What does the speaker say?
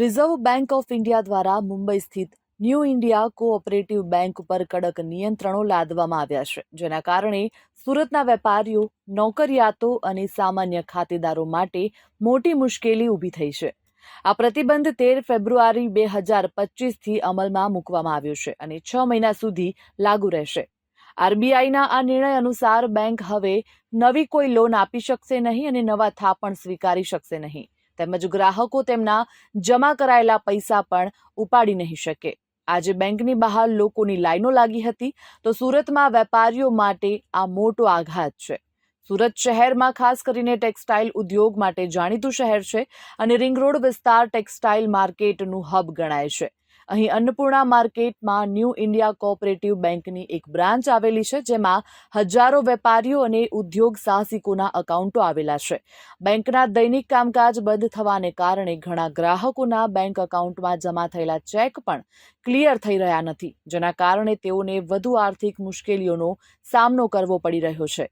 Reserve bank of India દ્વારા મુંબઈ સ્થિત new India cooperative bank ઉપર કડક નિયંત્રણો લાદવામાં આવ્યા છે, જેના કારણે સુરતના વેપારીઓ, નોકરિયાતો અને સામાન્ય ખાતેદારો માટે મોટી મુશ્કેલી ઊભી થઈ છે. આ પ્રતિબંધ તેર ફેબ્રુઆરી બે હજાર પચીસથી અમલમાં મૂકવામાં આવ્યો છે અને છ મહિના સુધી લાગુ રહેશે. આરબીઆઈના આ નિર્ણય અનુસાર બેંક હવે નવી કોઈ લોન આપી શકશે નહીં અને નવા થાપણ સ્વીકારી શકશે નહીં. તેમજ ગ્રાહકો તેમના જમા કરાયેલા પૈસા પણ ઉપાડી નહીં શકે. આજે બેંકની બહાર લોકોની લાઈનો લાગી હતી, તો સુરતમાં વેપારીઓ માટે આ મોટો આઘાત છે. સુરત શહેરમાં ખાસ કરીને ટેક્સટાઇલ ઉદ્યોગ માટે જાણીતું શહેર છે અને રિંગ રોડ વિસ્તાર ટેક્સટાઇલ માર્કેટનું હબ ગણાય છે. અહીં અન્નપૂર્ણા માર્કેટમાં ન્યૂ ઇન્ડિયા કોઓપરેટિવ બેંકની એક બ્રાન્ચ આવેલી છે, જેમાં હજારો વેપારીઓ અને ઉદ્યોગ સાહસિકોના એકાઉન્ટો આવેલા છે. બેંકના દૈનિક કામકાજ બંધ થવાને કારણે ઘણા ગ્રાહકોના બેંક એકાઉન્ટમાં જમા થયેલા ચેક પણ ક્લિયર થઈ રહ્યા નથી, જેના કારણે તેઓને વધુ આર્થિક મુશ્કેલીઓનો સામનો કરવો પડી રહ્યો છે.